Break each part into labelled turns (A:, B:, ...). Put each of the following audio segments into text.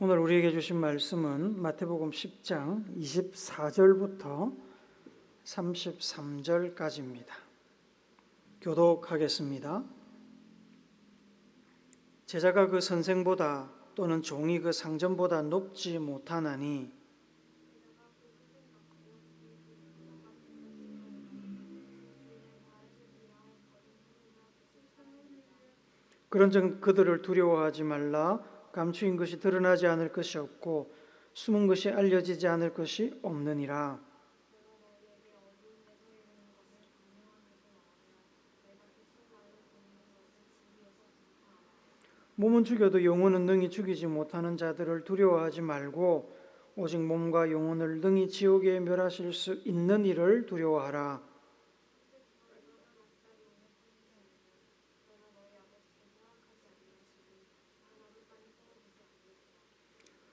A: 오늘 우리에게 주신 말씀은 마태복음 10장 24절부터 33절까지입니다. 교독하겠습니다. 제자가 그 선생보다 또는 종이 그 상전보다 높지 못하나니 그런즉 그들을 두려워하지 말라 감추인 것이 드러나지 않을 것이 없고 숨은 것이 알려지지 않을 것이 없느니라. 몸은 죽여도 영혼은 능히 죽이지 못하는 자들을 두려워하지 말고 오직 몸과 영혼을 능히 지옥에 멸하실 수 있는 이를 두려워하라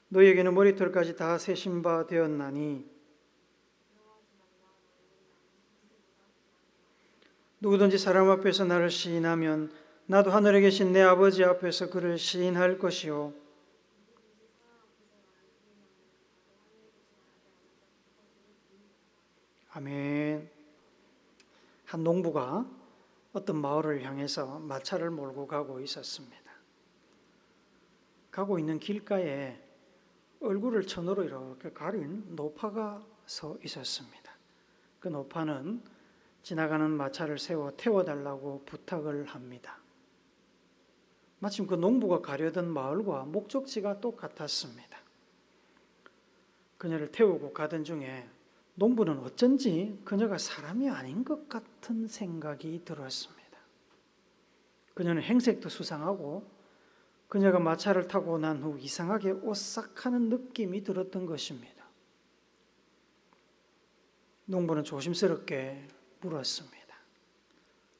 A: 너희에게는 머리털까지 다 세신 바 되었나니 누구든지 사람 앞에서 나를 시인하면 나도 하늘에 계신 내 아버지 앞에서 그를 시인할 것이요 아멘. 한 농부가 어떤 마을을 향해서 마차를 몰고 가고 있었습니다. 가고 있는 길가에 얼굴을 천으로 이렇게 가린 노파가 서 있었습니다. 그 노파는 지나가는 마차를 세워 태워달라고 부탁을 합니다. 마침 그 농부가 가려던 마을과 목적지가 똑같았습니다. 그녀를 태우고 가던 중에 농부는 어쩐지 그녀가 사람이 아닌 것 같은 생각이 들었습니다. 그녀는 행색도 수상하고 그녀가 마차를 타고 난 후 이상하게 오싹하는 느낌이 들었던 것입니다. 농부는 조심스럽게 물었습니다.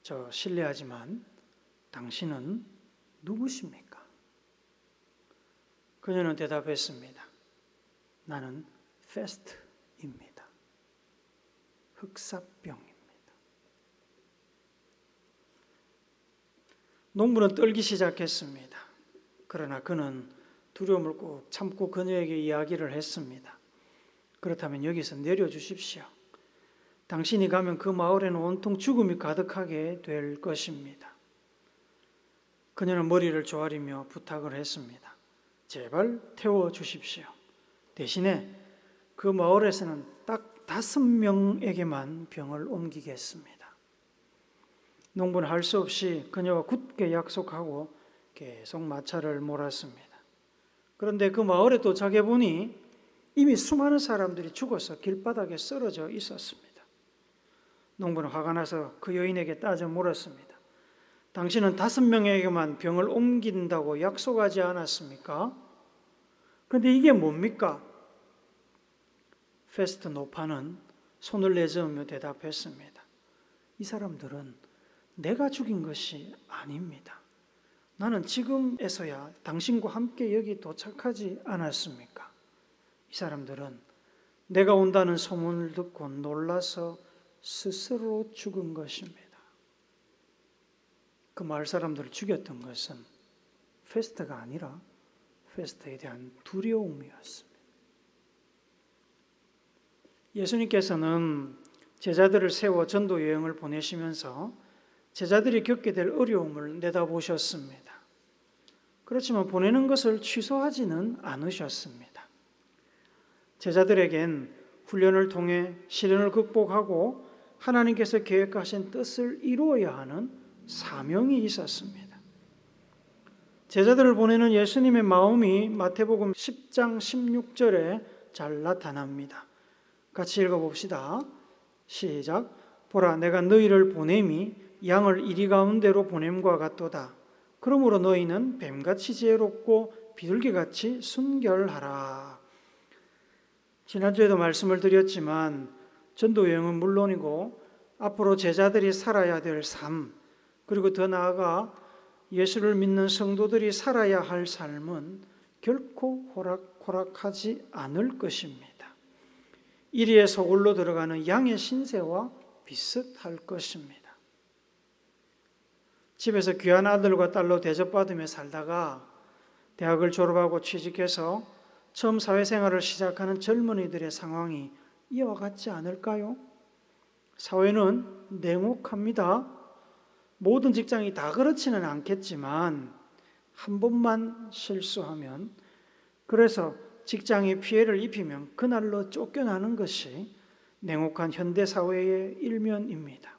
A: 저 실례하지만 당신은 누구십니까? 그녀는 대답했습니다. 나는 페스트입니다. 흑사병입니다. 농부는 떨기 시작했습니다. 그러나 그는 두려움을 꼭 참고 그녀에게 이야기를 했습니다. 그렇다면 여기서 내려주십시오. 당신이 가면 그 마을에는 온통 죽음이 가득하게 될 것입니다. 그녀는 머리를 조아리며 부탁을 했습니다. 제발 태워 주십시오. 대신에 그 마을에서는 딱 다섯 명에게만 병을 옮기겠습니다. 농부는 할 수 없이 그녀와 굳게 약속하고 계속 마차를 몰았습니다. 그런데 그 마을에 도착해 보니 이미 수많은 사람들이 죽어서 길바닥에 쓰러져 있었습니다. 농부는 화가 나서 그 여인에게 따져 물었습니다. 당신은 다섯 명에게만 병을 옮긴다고 약속하지 않았습니까? 그런데 이게 뭡니까? 페스트 노파는 손을 내저으며 대답했습니다. 이 사람들은 내가 죽인 것이 아닙니다. 나는 지금에서야 당신과 함께 여기 도착하지 않았습니까? 이 사람들은 내가 온다는 소문을 듣고 놀라서 스스로 죽은 것입니다. 그 마을 사람들을 죽였던 것은 페스트가 아니라 페스트에 대한 두려움이었습니다. 예수님께서는 제자들을 세워 전도 여행을 보내시면서 제자들이 겪게 될 어려움을 내다보셨습니다. 그렇지만 보내는 것을 취소하지는 않으셨습니다. 제자들에겐 훈련을 통해 시련을 극복하고 하나님께서 계획하신 뜻을 이루어야 하는 사명이 있었습니다. 제자들을 보내는 예수님의 마음이 마태복음 10장 16절에 잘 나타납니다. 같이 읽어봅시다. 시작. 보라, 내가 너희를 보냄이 양을 이리 가운데로 보냄과 같도다. 그러므로 너희는 뱀같이 지혜롭고 비둘기같이 순결하라. 지난주에도 말씀을 드렸지만 전도 여행은 물론이고 앞으로 제자들이 살아야 될 삶, 그리고 더 나아가 예수를 믿는 성도들이 살아야 할 삶은 결코 호락호락하지 않을 것입니다. 이리에 소굴로 들어가는 양의 신세와 비슷할 것입니다. 집에서 귀한 아들과 딸로 대접받으며 살다가 대학을 졸업하고 취직해서 처음 사회생활을 시작하는 젊은이들의 상황이 이와 같지 않을까요? 사회는 냉혹합니다. 모든 직장이 다 그렇지는 않겠지만 한 번만 실수하면 그래서 직장에 피해를 입히면 그날로 쫓겨나는 것이 냉혹한 현대 사회의 일면입니다.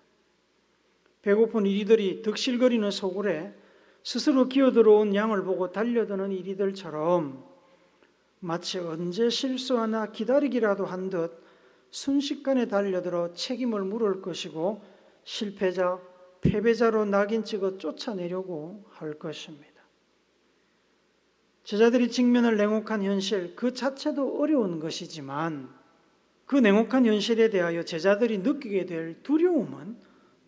A: 배고픈 이리들이 득실거리는 소굴에 스스로 기어들어온 양을 보고 달려드는 이리들처럼 마치 언제 실수하나 기다리기라도 한 듯 순식간에 달려들어 책임을 물을 것이고 실패자, 패배자로 낙인 찍어 쫓아내려고 할 것입니다. 제자들이 직면할 냉혹한 현실 그 자체도 어려운 것이지만 그 냉혹한 현실에 대하여 제자들이 느끼게 될 두려움은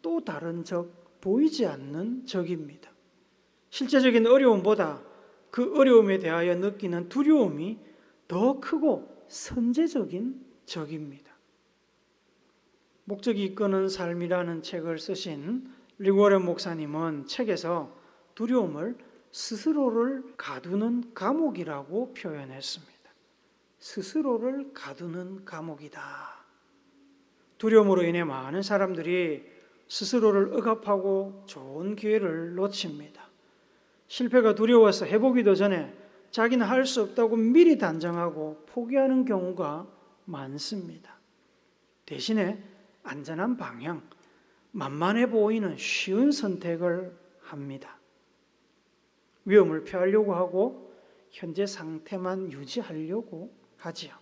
A: 또 다른 적, 보이지 않는 적입니다. 실제적인 어려움보다 그 어려움에 대하여 느끼는 두려움이 더 크고 선제적인 적입니다. 목적이 이끄는 삶이라는 책을 쓰신 리고렌 목사님은 책에서 두려움을 스스로를 가두는 감옥이라고 표현했습니다. 스스로를 가두는 감옥이다. 두려움으로 인해 많은 사람들이 스스로를 억압하고 좋은 기회를 놓칩니다. 실패가 두려워서 해보기도 전에 자기는 할 수 없다고 미리 단정하고 포기하는 경우가 많습니다. 대신에 안전한 방향, 만만해 보이는 쉬운 선택을 합니다. 위험을 피하려고 하고 현재 상태만 유지하려고 하지요.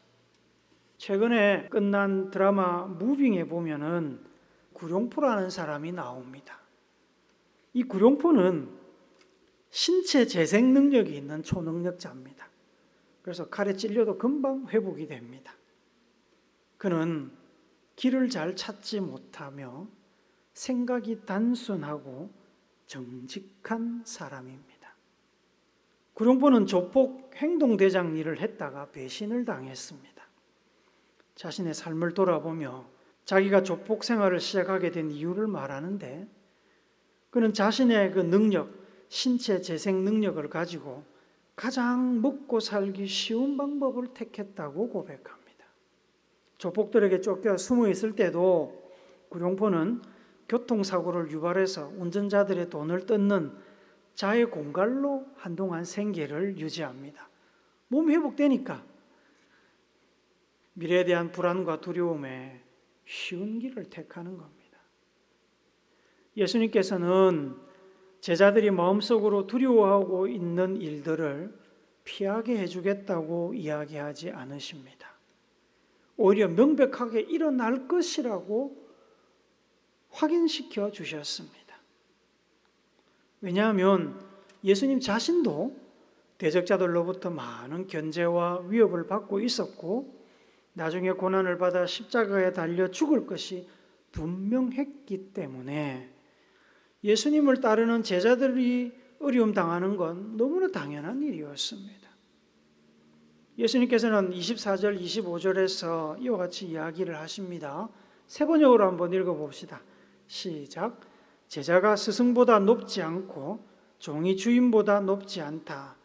A: 최근에 끝난 드라마 무빙에 보면은 구룡포라는 사람이 나옵니다. 이 구룡포는 신체 재생 능력이 있는 초능력자입니다. 그래서 칼에 찔려도 금방 회복이 됩니다. 그는 길을 잘 찾지 못하며 생각이 단순하고 정직한 사람입니다. 구룡포는 조폭 행동대장 일을 했다가 배신을 당했습니다. 자신의 삶을 돌아보며 자기가 조폭 생활을 시작하게 된 이유를 말하는데 그는 자신의 그 능력, 신체 재생 능력을 가지고 가장 먹고 살기 쉬운 방법을 택했다고 고백합니다. 조폭들에게 쫓겨 숨어 있을 때도 구룡포는 교통사고를 유발해서 운전자들의 돈을 뜯는 자해 공갈로 한동안 생계를 유지합니다. 몸 회복되니까 미래에 대한 불안과 두려움에 쉬운 길을 택하는 겁니다. 예수님께서는 제자들이 마음속으로 두려워하고 있는 일들을 피하게 해주겠다고 이야기하지 않으십니다. 오히려 명백하게 일어날 것이라고 확인시켜 주셨습니다. 왜냐하면 예수님 자신도 대적자들로부터 많은 견제와 위협을 받고 있었고 나중에 고난을 받아 십자가에 달려 죽을 것이 분명했기 때문에 예수님을 따르는 제자들이 어려움 당하는 건 너무나 당연한 일이었습니다. 예수님께서는 24절, 25절에서 이와 같이 이야기를 하십니다. 세 번역으로 한번 읽어봅시다. 시작. 제자가 스승보다 높지 않고 종이 주인보다 높지 않다.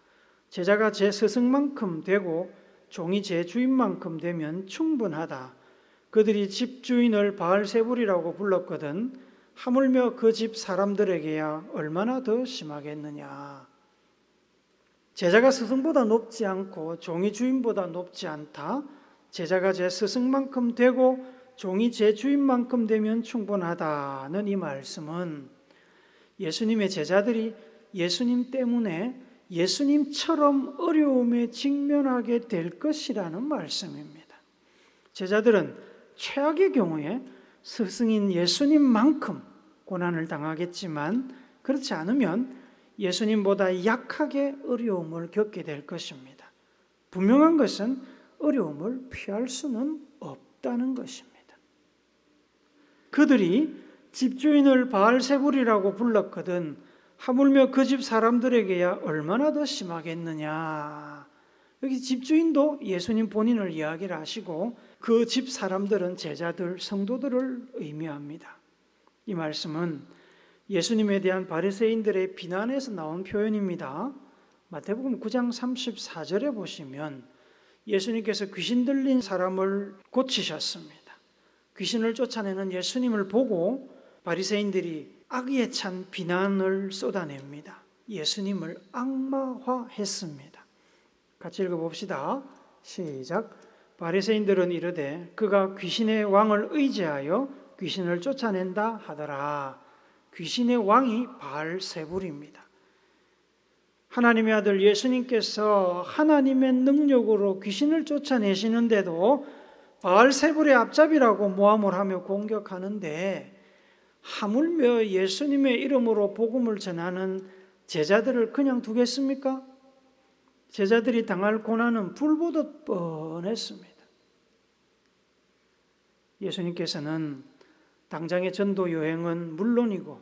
A: 제자가 제 스승만큼 되고 종이 제 주인만큼 되면 충분하다. 그들이 집 주인을 바알세불이라고 불렀거든. 하물며 그 집 사람들에게야 얼마나 더 심하겠느냐. 제자가 스승보다 높지 않고 종이 주인보다 높지 않다. 제자가 제 스승만큼 되고 종이 제 주인만큼 되면 충분하다는 이 말씀은 예수님의 제자들이 예수님 때문에 예수님처럼 어려움에 직면하게 될 것이라는 말씀입니다. 제자들은 최악의 경우에 스승인 예수님만큼 고난을 당하겠지만 그렇지 않으면 예수님보다 약하게 어려움을 겪게 될 것입니다. 분명한 것은 어려움을 피할 수는 없다는 것입니다. 그들이 집주인을 바알세불이라고 불렀거든 하물며 그 집 사람들에게야 얼마나 더 심하겠느냐. 여기 집주인도 예수님 본인을 이야기를 하시고 그 집 사람들은 제자들, 성도들을 의미합니다. 이 말씀은 예수님에 대한 바리새인들의 비난에서 나온 표현입니다. 마태복음 9장 34절에 보시면 예수님께서 귀신 들린 사람을 고치셨습니다. 귀신을 쫓아내는 예수님을 보고 바리새인들이 악의에 찬 비난을 쏟아냅니다. 예수님을 악마화했습니다. 같이 읽어봅시다. 시작. 바리새인들은 이르되 그가 귀신의 왕을 의지하여 귀신을 쫓아낸다 하더라. 귀신의 왕이 바알세불입니다. 하나님의 아들 예수님께서 하나님의 능력으로 귀신을 쫓아내시는데도 바알세불의 앞잡이라고 모함을 하며 공격하는데 하물며 예수님의 이름으로 복음을 전하는 제자들을 그냥 두겠습니까? 제자들이 당할 고난은 불보듯 뻔했습니다. 예수님께서는 당장의 전도 여행은 물론이고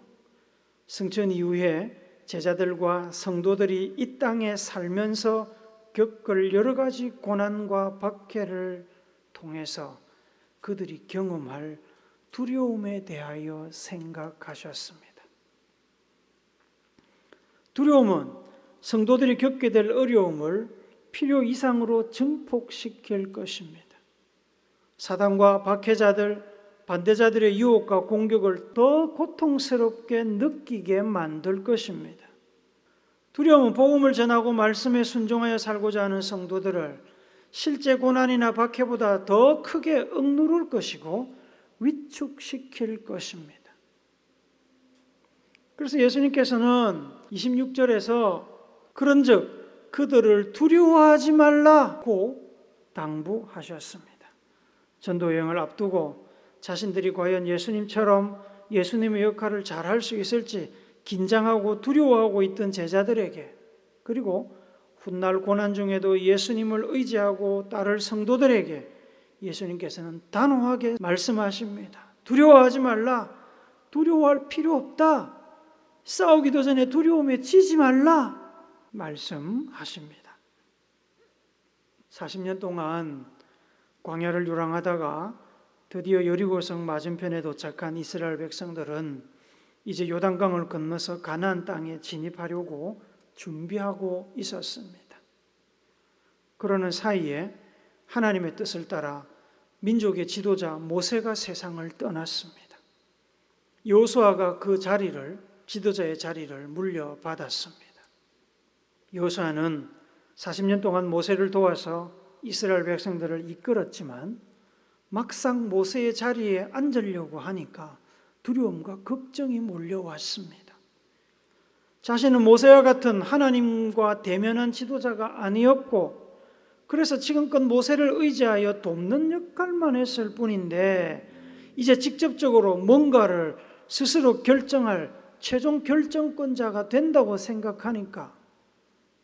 A: 승천 이후에 제자들과 성도들이 이 땅에 살면서 겪을 여러 가지 고난과 박해를 통해서 그들이 경험할 두려움에 대하여 생각하셨습니다. 두려움은 성도들이 겪게 될 어려움을 필요 이상으로 증폭시킬 것입니다. 사단과 박해자들, 반대자들의 유혹과 공격을 더 고통스럽게 느끼게 만들 것입니다. 두려움은 복음을 전하고 말씀에 순종하여 살고자 하는 성도들을 실제 고난이나 박해보다 더 크게 억누를 것이고 위축시킬 것입니다. 그래서 예수님께서는 26절에서 그런즉 그들을 두려워하지 말라고 당부하셨습니다. 전도 여행을 앞두고 자신들이 과연 예수님처럼 예수님의 역할을 잘 할 수 있을지 긴장하고 두려워하고 있던 제자들에게 그리고 훗날 고난 중에도 예수님을 의지하고 따를 성도들에게 예수님께서는 단호하게 말씀하십니다. 두려워하지 말라. 두려워할 필요 없다. 싸우기도 전에 두려움에 지지 말라. 말씀하십니다. 40년 동안 광야를 유랑하다가 드디어 여리고성 맞은편에 도착한 이스라엘 백성들은 이제 요단강을 건너서 가나안 땅에 진입하려고 준비하고 있었습니다. 그러는 사이에 하나님의 뜻을 따라 민족의 지도자 모세가 세상을 떠났습니다. 여호수아가 그 자리를 지도자의 자리를 물려받았습니다. 여호수아는 40년 동안 모세를 도와서 이스라엘 백성들을 이끌었지만 막상 모세의 자리에 앉으려고 하니까 두려움과 걱정이 몰려왔습니다. 자신은 모세와 같은 하나님과 대면한 지도자가 아니었고 그래서 지금껏 모세를 의지하여 돕는 역할만 했을 뿐인데 이제 직접적으로 뭔가를 스스로 결정할 최종 결정권자가 된다고 생각하니까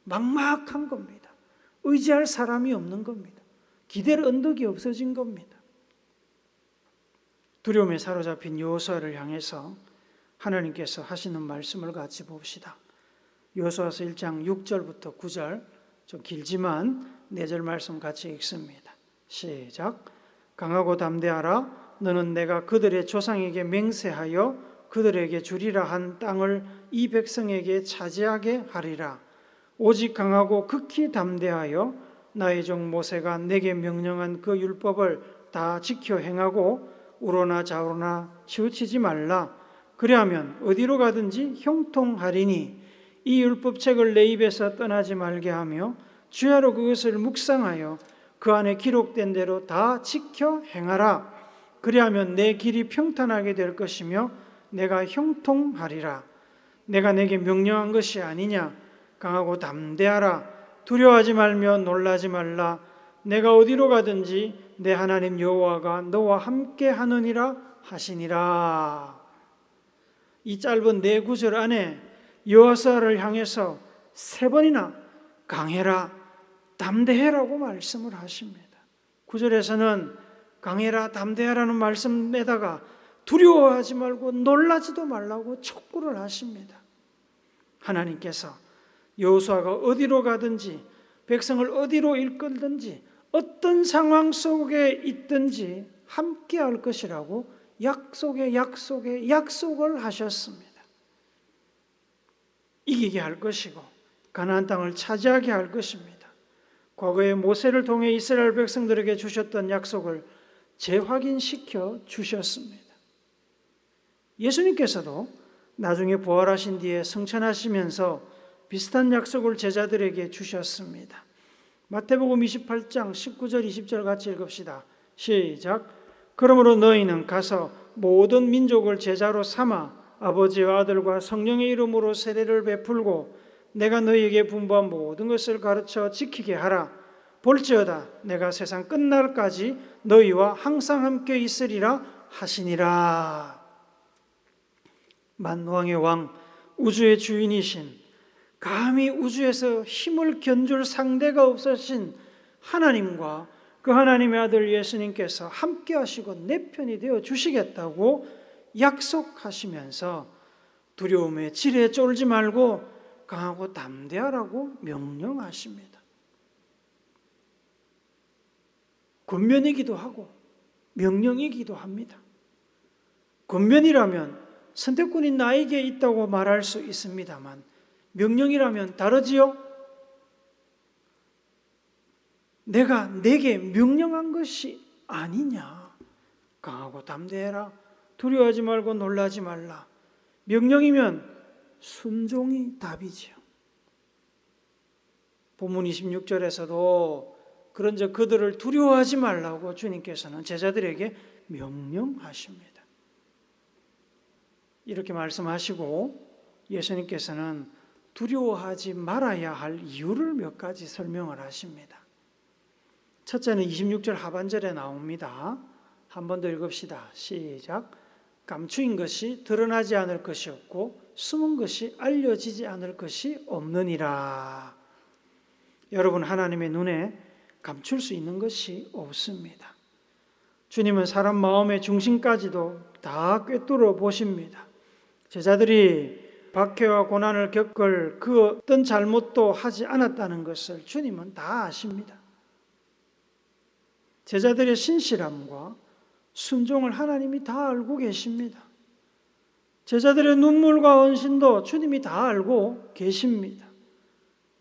A: 막막한 겁니다. 의지할 사람이 없는 겁니다. 기댈 언덕이 없어진 겁니다. 두려움에 사로잡힌 여호수아를 향해서 하나님께서 하시는 말씀을 같이 봅시다. 여호수아서 1장 6절부터 9절 좀 길지만 4절 말씀 같이 읽습니다. 시작. 강하고 담대하라 너는 내가 그들의 조상에게 맹세하여 그들에게 주리라 한 땅을 이 백성에게 차지하게 하리라. 오직 강하고 극히 담대하여 나의 종 모세가 내게 명령한 그 율법을 다 지켜 행하고 우로나 좌우로나 치우치지 말라. 그리하면 어디로 가든지 형통하리니 이 율법책을 내 입에서 떠나지 말게 하며 주야로 그것을 묵상하여 그 안에 기록된 대로 다 지켜 행하라. 그리하면 내 길이 평탄하게 될 것이며 내가 형통하리라. 내가 내게 명령한 것이 아니냐. 강하고 담대하라. 두려워하지 말며 놀라지 말라. 내가 어디로 가든지 내 하나님 여호와가 너와 함께 하느니라 하시니라. 이 짧은 네 구절 안에 여호사를 향해서 세 번이나 강해라, 담대해라고 말씀을 하십니다. 구절에서는 강해라, 담대하라는 말씀에다가 두려워하지 말고 놀라지도 말라고 촉구를 하십니다. 하나님께서 여호수아가 어디로 가든지 백성을 어디로 이끌든지 어떤 상황 속에 있든지 함께 할 것이라고 약속에 약속에 약속을 하셨습니다. 이기게 할 것이고 가나안 땅을 차지하게 할 것입니다. 과거에 모세를 통해 이스라엘 백성들에게 주셨던 약속을 재확인시켜 주셨습니다. 예수님께서도 나중에 부활하신 뒤에 성천하시면서 비슷한 약속을 제자들에게 주셨습니다. 마태복음 28장 19절 20절 같이 읽읍시다. 시작. 그러므로 너희는 가서 모든 민족을 제자로 삼아 아버지와 아들과 성령의 이름으로 세례를 베풀고 내가 너희에게 분부한 모든 것을 가르쳐 지키게 하라. 볼지어다 내가 세상 끝날까지 너희와 항상 함께 있으리라 하시니라. 만왕의 왕 우주의 주인이신 감히 우주에서 힘을 견줄 상대가 없으신 하나님과 그 하나님의 아들 예수님께서 함께 하시고 내 편이 되어 주시겠다고 약속하시면서 두려움에 지레 쫄지 말고 강하고 담대하라고 명령하십니다. 권면이기도 하고 명령이기도 합니다. 권면이라면 선택권이 나에게 있다고 말할 수 있습니다만 명령이라면 다르지요? 내가 내게 명령한 것이 아니냐. 강하고 담대해라. 두려워하지 말고 놀라지 말라. 명령이면 순종이 답이지요. 본문 26절에서도 그런저 그들을 두려워하지 말라고 주님께서는 제자들에게 명령하십니다. 이렇게 말씀하시고 예수님께서는 두려워하지 말아야 할 이유를 몇 가지 설명을 하십니다. 첫째는 26절 하반절에 나옵니다. 한 번 더 읽읍시다. 시작. 감추인 것이 드러나지 않을 것이 없고 숨은 것이 알려지지 않을 것이 없느니라. 여러분 하나님의 눈에 감출 수 있는 것이 없습니다. 주님은 사람 마음의 중심까지도 다 꿰뚫어 보십니다. 제자들이 박해와 고난을 겪을 그 어떤 잘못도 하지 않았다는 것을 주님은 다 아십니다. 제자들의 신실함과 순종을 하나님이 다 알고 계십니다. 제자들의 눈물과 헌신도 주님이 다 알고 계십니다.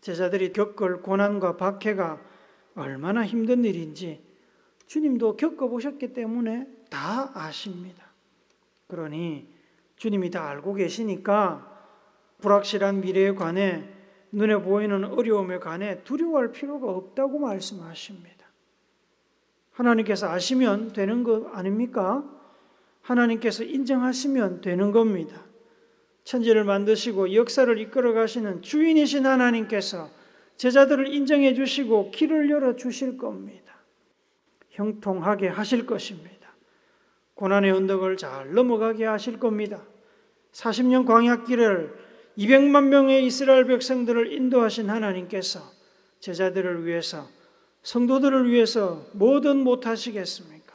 A: 제자들이 겪을 고난과 박해가 얼마나 힘든 일인지 주님도 겪어보셨기 때문에 다 아십니다. 그러니 주님이 다 알고 계시니까 불확실한 미래에 관해 눈에 보이는 어려움에 관해 두려워할 필요가 없다고 말씀하십니다. 하나님께서 아시면 되는 것 아닙니까? 하나님께서 인정하시면 되는 겁니다. 천지를 만드시고 역사를 이끌어 가시는 주인이신 하나님께서 제자들을 인정해 주시고 길을 열어 주실 겁니다. 형통하게 하실 것입니다. 고난의 언덕을 잘 넘어가게 하실 겁니다. 40년 광야길을 200만 명의 이스라엘 백성들을 인도하신 하나님께서 제자들을 위해서 성도들을 위해서 뭐든 못하시겠습니까?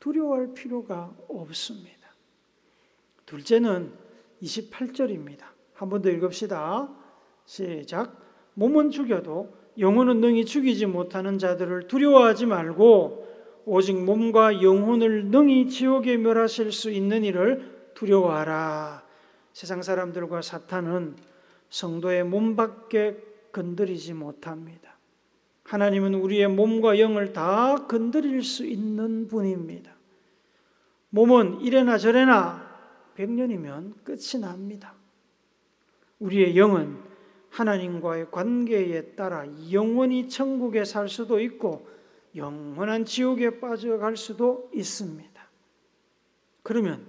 A: 두려워할 필요가 없습니다. 둘째는 28절입니다. 한 번 더 읽읍시다. 시작. 몸은 죽여도 영혼은 능히 죽이지 못하는 자들을 두려워하지 말고 오직 몸과 영혼을 능히 지옥에 멸하실 수 있는 이를 두려워하라. 세상 사람들과 사탄은 성도의 몸밖에 건드리지 못합니다. 하나님은 우리의 몸과 영을 다 건드릴 수 있는 분입니다. 몸은 이래나 저래나 100년이면 끝이 납니다. 우리의 영은 하나님과의 관계에 따라 영원히 천국에 살 수도 있고 영원한 지옥에 빠져갈 수도 있습니다. 그러면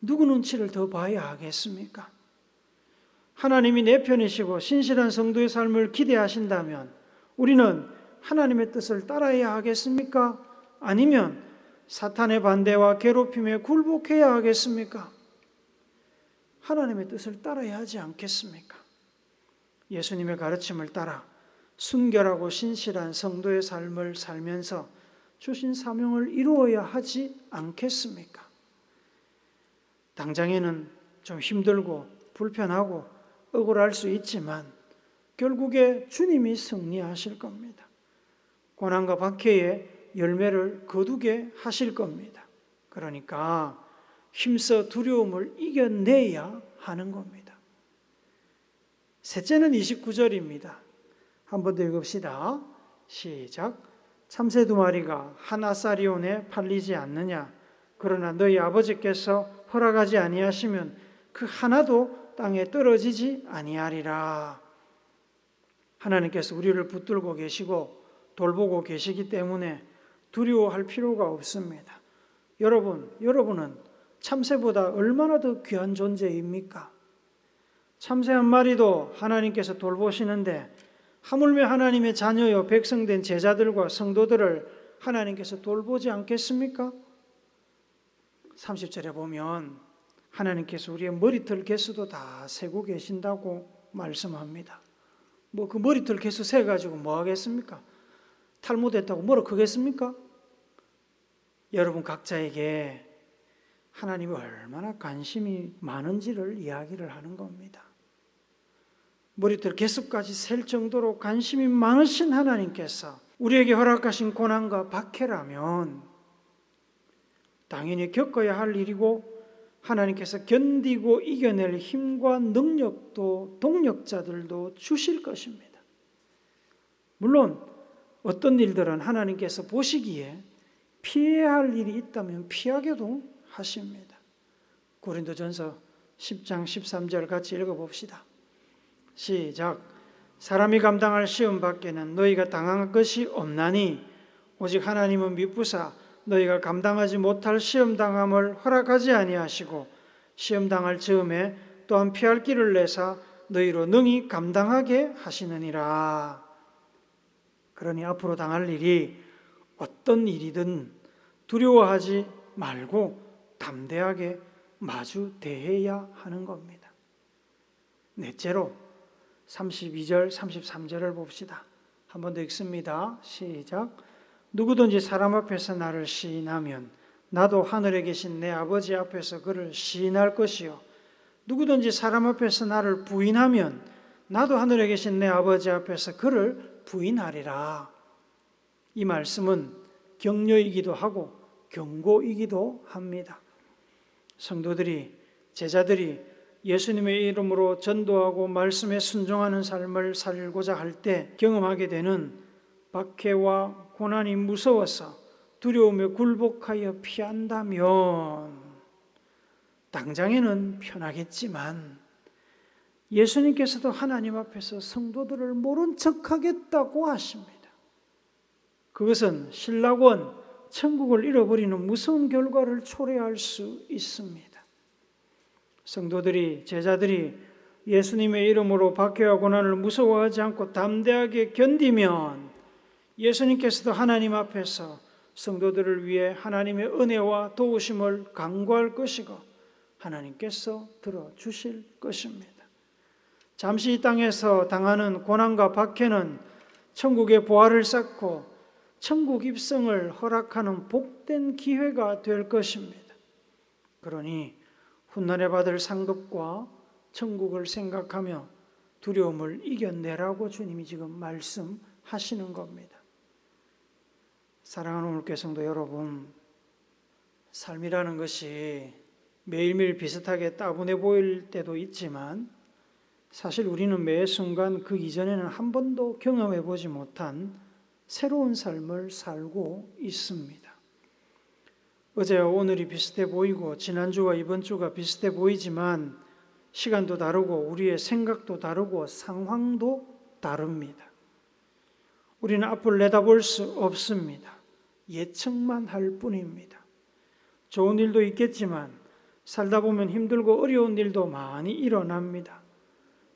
A: 누구 눈치를 더 봐야 하겠습니까? 하나님이 내 편이시고 신실한 성도의 삶을 기대하신다면 우리는 하나님의 뜻을 따라야 하겠습니까? 아니면 사탄의 반대와 괴롭힘에 굴복해야 하겠습니까? 하나님의 뜻을 따라야 하지 않겠습니까? 예수님의 가르침을 따라 순결하고 신실한 성도의 삶을 살면서 주신 사명을 이루어야 하지 않겠습니까? 당장에는 좀 힘들고 불편하고 억울할 수 있지만 결국에 주님이 승리하실 겁니다. 고난과 박해의 열매를 거두게 하실 겁니다. 그러니까 힘써 두려움을 이겨내야 하는 겁니다. 셋째는 29절입니다. 한번 더 읽읍시다. 시작. 참새 두 마리가 한 아사리온에 팔리지 않느냐? 그러나 너희 아버지께서 허락하지 아니하시면 그 하나도 땅에 떨어지지 아니하리라. 하나님께서 우리를 붙들고 계시고 돌보고 계시기 때문에 두려워할 필요가 없습니다. 여러분, 여러분은 참새보다 얼마나 더 귀한 존재입니까? 참새 한 마리도 하나님께서 돌보시는데 하물며 하나님의 자녀요 백성된 제자들과 성도들을 하나님께서 돌보지 않겠습니까? 30절에 보면 하나님께서 우리의 머리털 개수도 다 세고 계신다고 말씀합니다. 뭐 그 머리털 개수 세 가지고 뭐 하겠습니까? 탈모됐다고 뭐로 크겠습니까? 여러분 각자에게 하나님이 얼마나 관심이 많은지를 이야기를 하는 겁니다. 머리털 개수까지 셀 정도로 관심이 많으신 하나님께서 우리에게 허락하신 고난과 박해라면 당연히 겪어야 할 일이고 하나님께서 견디고 이겨낼 힘과 능력도 동력자들도 주실 것입니다. 물론 어떤 일들은 하나님께서 보시기에 피해야 할 일이 있다면 피하게도 하십니다. 고린도전서 10장 13절 같이 읽어 봅시다. 시작. 사람이 감당할 시험 밖에는 너희가 당한 것이 없나니 오직 하나님은 미쁘사 너희가 감당하지 못할 시험 당함을 허락하지 아니하시고 시험 당할 즈음에 또한 피할 길을 내사 너희로 능히 감당하게 하시느니라. 그러니 앞으로 당할 일이 어떤 일이든 두려워하지 말고 담대하게 마주 대해야 하는 겁니다. 넷째로 32절, 33절을 봅시다. 한 번 더 읽습니다. 시작. 누구든지 사람 앞에서 나를 시인하면 나도 하늘에 계신 내 아버지 앞에서 그를 시인할 것이요. 누구든지 사람 앞에서 나를 부인하면 나도 하늘에 계신 내 아버지 앞에서 그를 부인하리라. 이 말씀은 격려이기도 하고 경고이기도 합니다. 성도들이 제자들이 예수님의 이름으로 전도하고 말씀에 순종하는 삶을 살고자 할 때 경험하게 되는 박해와 고난이 무서워서 두려움에 굴복하여 피한다면 당장에는 편하겠지만 예수님께서도 하나님 앞에서 성도들을 모른 척 하겠다고 하십니다. 그것은 신라원 천국을 잃어버리는 무서운 결과를 초래할 수 있습니다. 성도들이 제자들이 예수님의 이름으로 박해와 고난을 무서워하지 않고 담대하게 견디면 예수님께서도 하나님 앞에서 성도들을 위해 하나님의 은혜와 도우심을 강구할 것이고 하나님께서 들어 주실 것입니다. 잠시 이 땅에서 당하는 고난과 박해는 천국의 보화를 쌓고 천국 입성을 허락하는 복된 기회가 될 것입니다. 그러니 훗날에 받을 상급과 천국을 생각하며 두려움을 이겨내라고 주님이 지금 말씀하시는 겁니다. 사랑하는 물개성도 여러분, 삶이라는 것이 매일매일 비슷하게 따분해 보일 때도 있지만 사실 우리는 매 순간 그 이전에는 한 번도 경험해 보지 못한 새로운 삶을 살고 있습니다. 어제와 오늘이 비슷해 보이고 지난주와 이번 주가 비슷해 보이지만 시간도 다르고 우리의 생각도 다르고 상황도 다릅니다. 우리는 앞을 내다볼 수 없습니다. 예측만 할 뿐입니다. 좋은 일도 있겠지만 살다 보면 힘들고 어려운 일도 많이 일어납니다.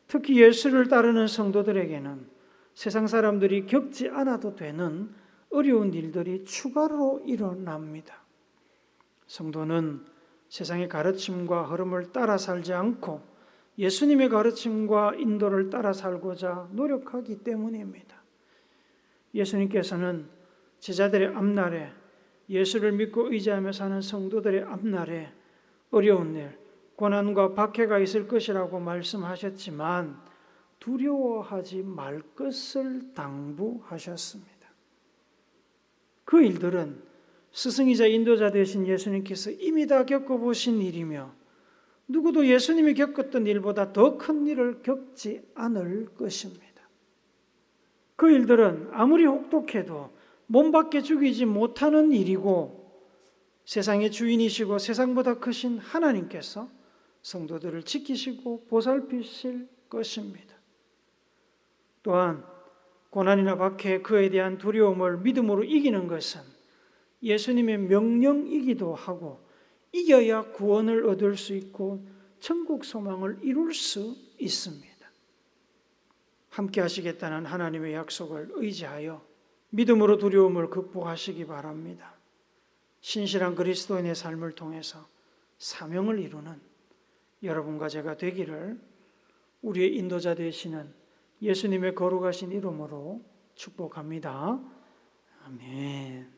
A: 특히 예수를 따르는 성도들에게는 세상 사람들이 겪지 않아도 되는 어려운 일들이 추가로 일어납니다. 성도는 세상의 가르침과 흐름을 따라 살지 않고 예수님의 가르침과 인도를 따라 살고자 노력하기 때문입니다. 예수님께서는 제자들의 앞날에 예수를 믿고 의지하며 사는 성도들의 앞날에 어려운 일, 고난과 박해가 있을 것이라고 말씀하셨지만 두려워하지 말 것을 당부하셨습니다. 그 일들은 스승이자 인도자 되신 예수님께서 이미 다 겪어보신 일이며 누구도 예수님이 겪었던 일보다 더 큰 일을 겪지 않을 것입니다. 그 일들은 아무리 혹독해도 몸 밖에 죽이지 못하는 일이고 세상의 주인이시고 세상보다 크신 하나님께서 성도들을 지키시고 보살피실 것입니다. 또한 고난이나 박해 그에 대한 두려움을 믿음으로 이기는 것은 예수님의 명령이기도 하고 이겨야 구원을 얻을 수 있고 천국 소망을 이룰 수 있습니다. 함께 하시겠다는 하나님의 약속을 의지하여 믿음으로 두려움을 극복하시기 바랍니다. 신실한 그리스도인의 삶을 통해서 사명을 이루는 여러분과 제가 되기를 우리의 인도자 되시는 예수님의 거룩하신 이름으로 축복합니다. 아멘.